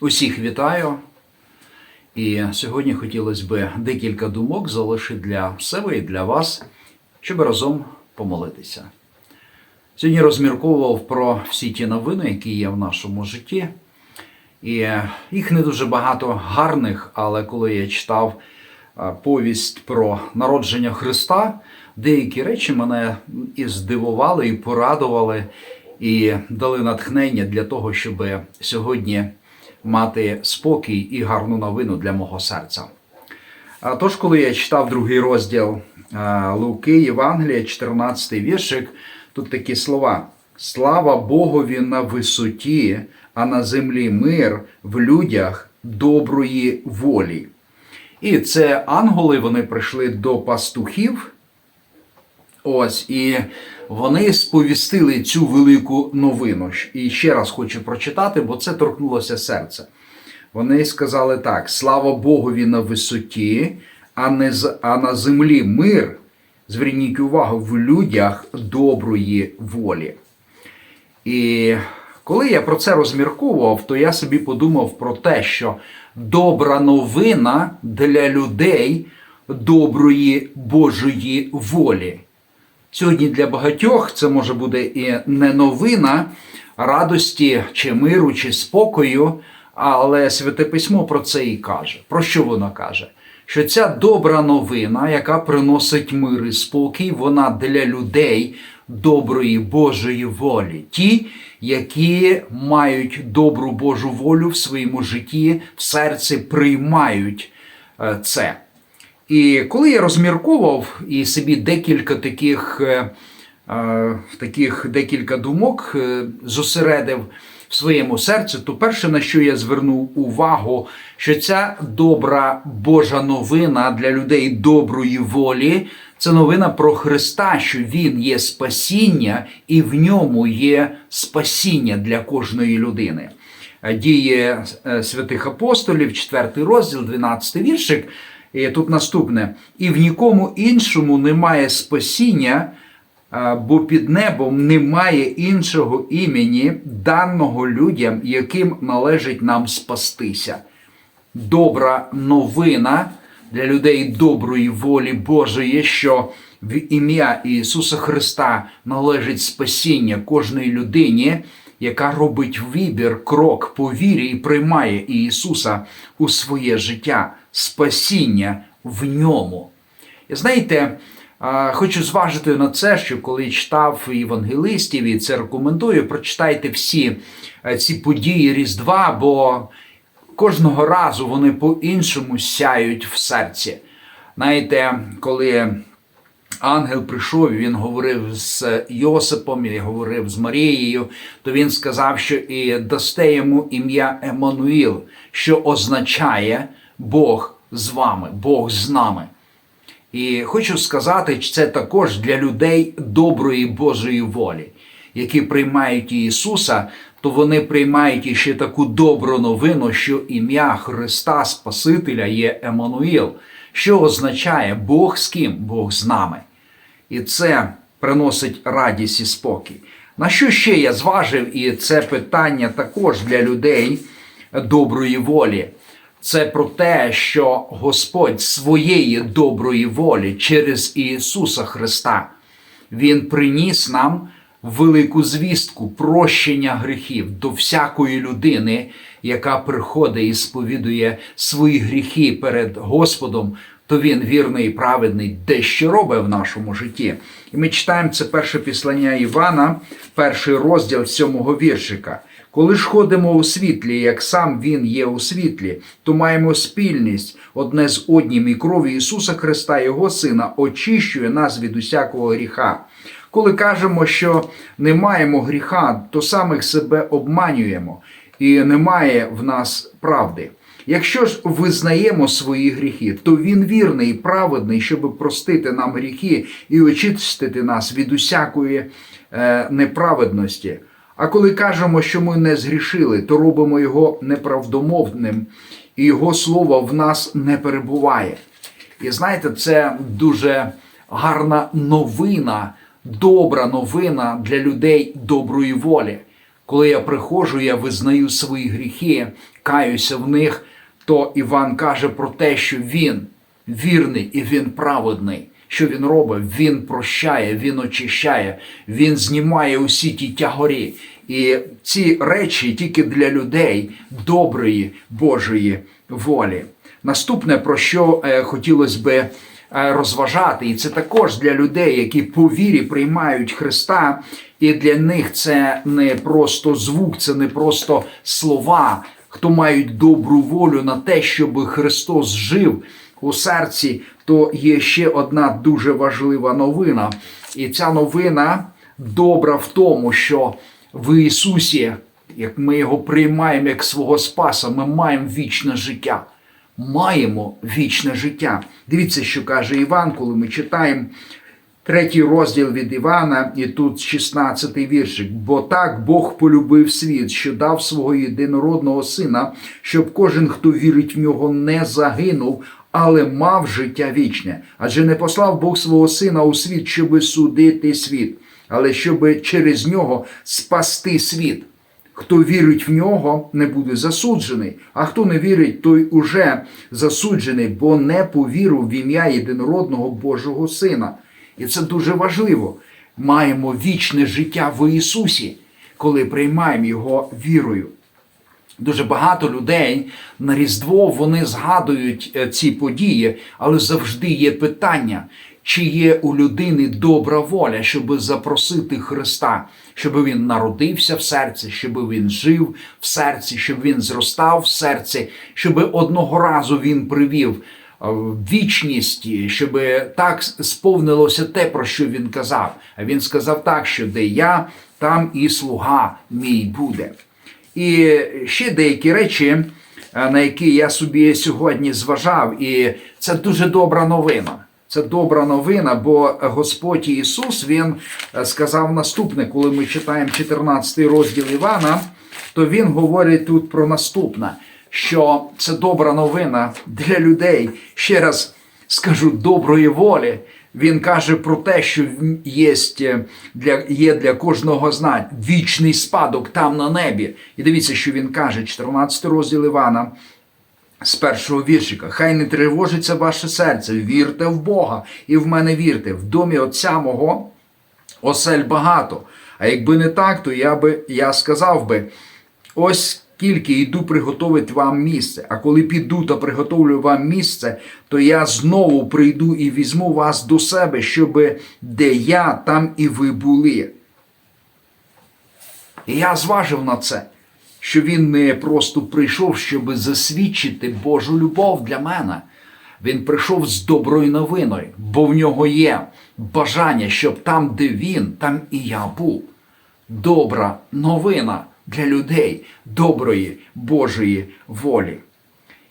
Усіх вітаю. І сьогодні хотілося б декілька думок залишити для себе і для вас, щоб разом помолитися. Сьогодні розмірковував про всі ті новини, які є в нашому житті. І їх не дуже багато гарних, але коли я читав повість про народження Христа, деякі речі мене і здивували, і порадували, і дали натхнення для того, щоб сьогодні мати спокій і гарну новину для мого серця. Тож, коли я читав другий розділ Луки, Євангелія, 14 віршик, тут такі слова: Слава Богові на висоті, а на землі мир в людях доброї волі. І це ангели, вони прийшли до пастухів. Ось, і вони сповістили цю велику новину. І ще раз хочу прочитати, бо це торкнулося серця. Вони сказали так: слава Богові на висоті, а, не а на землі мир. Зверніть увагу в людях доброї волі. І коли я про це розмірковував, то я собі подумав про те, що добра новина для людей доброї Божої волі. Сьогодні для багатьох це може бути і не новина радості, чи миру, чи спокою, але Святе Письмо про це і каже. Про що воно каже? Що ця добра новина, яка приносить мир і спокій, вона для людей доброї Божої волі, ті, які мають добру Божу волю в своєму житті, в серці приймають е, це. І коли я розмірковував і собі декілька таких е, е, таких декілька думок е, зосередив в своєму серці, то перше, на що я звернув увагу, що ця добра Божа новина для людей доброї волі, це новина про Христа, що Він є спасіння, і в ньому є спасіння для кожної людини. Діє святих апостолів, 4 розділ, 12 віршик. Тут наступне: і в нікому іншому немає спасіння, бо під небом немає іншого імені, даного людям, яким належить нам спастися. Добра новина для людей доброї волі Божої, що в ім'я Ісуса Христа належить спасіння кожної людині, яка робить вибір, крок по вірі і приймає Ісуса у своє життя, спасіння в ньому. І знаєте, хочу зважити на це, що коли читав євангелистів, і це рекомендую, прочитайте всі е, ці події Різдва, бо кожного разу вони по-іншому сяють в серці. Знаєте, коли ангел прийшов, він говорив з Йосипом, і говорив з Марією, то він сказав, що і дасте йому ім'я Еммануїл, що означає Бог з вами, Бог з нами. І хочу сказати, що це також для людей доброї Божої волі, які приймають Ісуса, то вони приймають іще таку добру новину, що ім'я Христа Спасителя є Еммануїл, що означає Бог з ким, Бог з нами. І це приносить радість і спокій. На що ще я зважив, і це питання також для людей доброї волі. Це про те, що Господь своєї доброї волі через Ісуса Христа Він приніс нам велику звістку прощення гріхів до всякої людини, яка приходить і сповідує свої гріхи перед Господом, то він вірний і праведний дещо робить в нашому житті. І ми читаємо це перше післання Івана, перший розділ сьомого віршика. Коли ж ходимо у світлі, як сам Він є у світлі, то маємо спільність одне з однім і крові Ісуса Христа, Його Сина, очищує нас від усякого гріха. Коли кажемо, що не маємо гріха, то самих себе обманюємо, і немає в нас правди. Якщо ж визнаємо свої гріхи, то він вірний і праведний, щоб простити нам гріхи і очистити нас від усякої е, неправедності. А коли кажемо, що ми не згрішили, то робимо його неправдомовним, і його слово в нас не перебуває. І знаєте, це дуже гарна новина, добра новина для людей доброї волі. Коли я приходжу, я визнаю свої гріхи, каюся в них, то Іван каже про те, що він вірний і він праведний. Що він робить? Він прощає, він очищає, він знімає усі ті тягорі. І ці речі тільки для людей доброї Божої волі. Наступне, про що е, хотілося би е, розважати, і це також для людей, які по вірі приймають Христа, і для них це не просто звук, це не просто слова, хто мають добру волю на те, щоб Христос жив у серці, то є ще одна дуже важлива новина. І ця новина добра в тому, що в Ісусі, як ми його приймаємо як свого Спаса, ми маємо вічне життя. Маємо вічне життя. Дивіться, що каже Іван, коли ми читаємо третій розділ від Івана, і тут 16-й віршик. Бо так Бог полюбив світ, що дав свого єдинородного сина, щоб кожен, хто вірить в нього, не загинув, але мав життя вічне. Адже не послав Бог свого сина у світ, щоби судити світ, але щоби через нього спасти світ. Хто вірить в нього, не буде засуджений, а хто не вірить, той уже засуджений, бо не повірив в ім'я єдинородного Божого Сина. І це дуже важливо. Маємо вічне життя в Ісусі, коли приймаємо Його вірою. Дуже багато людей на Різдво вони згадують е, ці події, але завжди є питання, чи є у людини добра воля, щоб запросити Христа, щоб він народився в серці, щоб він жив в серці, щоб він зростав в серці, щоб одного разу він привів вічність, щоб так сповнилося те, про що він казав. А він сказав так, що де я, там і слуга мій буде. І ще деякі речі, е, на які я собі сьогодні зважав, і це дуже добра новина. Це добра новина, бо Господь Ісус Він е, сказав наступне, коли ми читаємо 14 розділ Івана, то Він говорить тут про наступне, що це добра новина для людей. Ще раз скажу доброї волі. Він каже про те, що є для, є для кожного з нас вічний спадок там на небі. І дивіться, що він каже, 14 розділ Івана. З першого віршика, хай не тривожиться ваше серце, вірте в Бога і в мене вірте. В домі Отця мого осель багато. А якби не так, то я би я сказав би: ось тільки йду приготувати вам місце. А коли піду та приготовлю вам місце, то я знову прийду і візьму вас до себе, щоб де я, там і ви були. І я зважив на це, що він не просто прийшов, щоб засвідчити Божу любов для мене. Він прийшов з доброю новиною, бо в нього є бажання, щоб там, де він, там і я був. Добра новина для людей доброї Божої волі.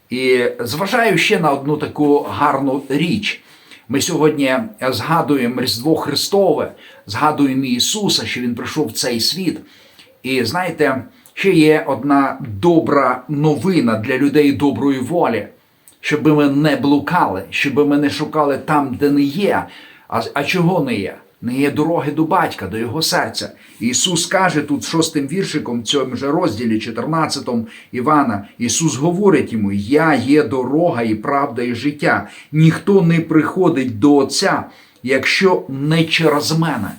І зважаю ще на одну таку гарну річ. Ми сьогодні згадуємо Різдво Христове, згадуємо Ісуса, що Він прийшов в цей світ. І знаєте, ще є одна добра новина для людей доброї волі, щоб ми не блукали, щоб ми не шукали там, де не є. А, а чого не є? Не є дороги до батька, до його серця. Ісус каже тут шостим віршиком, в цьому же розділі, 14 Івана, Ісус говорить йому: Я є дорога і правда, і життя. Ніхто не приходить до Отця, якщо не через мене.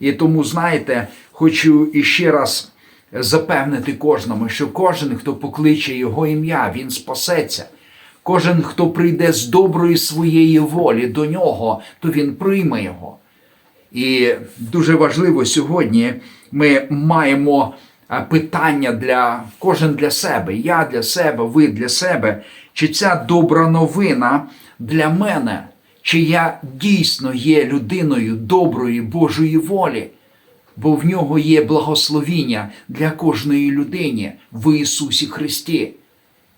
І тому, знаєте, хочу іще раз запевнити кожному, що кожен, хто покличе Його ім'я, Він спасеться. Кожен, хто прийде з доброї своєї волі до нього, то він прийме його. І дуже важливо сьогодні ми маємо питання для кожен для себе, я для себе, ви для себе. Чи ця добра новина для мене, чи я дійсно є людиною доброї Божої волі, бо в нього є благословіння для кожної людини в Ісусі Христі.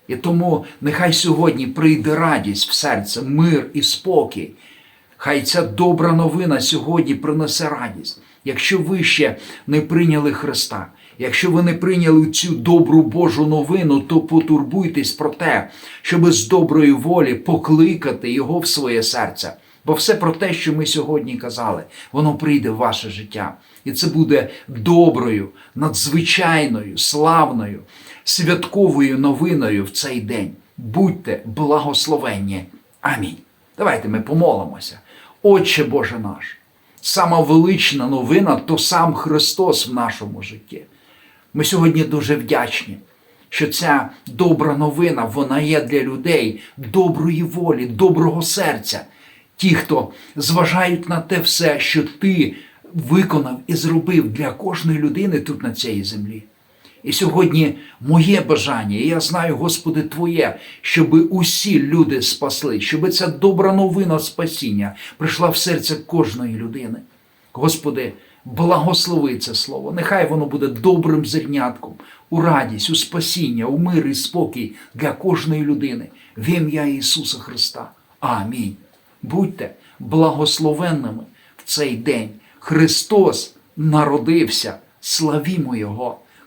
І тому нехай сьогодні прийде радість в серце, мир і спокій. Хай ця добра новина сьогодні принесе радість. Якщо ви ще не прийняли Христа, якщо ви не прийняли цю добру Божу новину, то потурбуйтесь про те, щоб з доброї волі покликати Його в своє серце. Бо все про те, що ми сьогодні казали, воно прийде в ваше життя. І це буде доброю, надзвичайною, славною, святковою новиною в цей день. Будьте благословенні. Амінь. Давайте ми помолимося. Отче Боже наш, сама велична новина то сам Христос в нашому житті. Ми сьогодні дуже вдячні, що ця добра новина вона є для людей доброї волі, доброго серця. Ті, хто зважають на те все, що ти виконав і зробив для кожної людини тут на цій землі. І сьогодні моє бажання, і я знаю, Господи, Твоє, щоб усі люди спасли, щоб ця добра новина спасіння прийшла в серце кожної людини. Господи, благослови це слово. Нехай воно буде добрим зернятком у радість, у спасіння, у мир і спокій для кожної людини. В ім'я Ісуса Христа. Амінь. Будьте благословенними в цей день. Христос народився, славімо Його.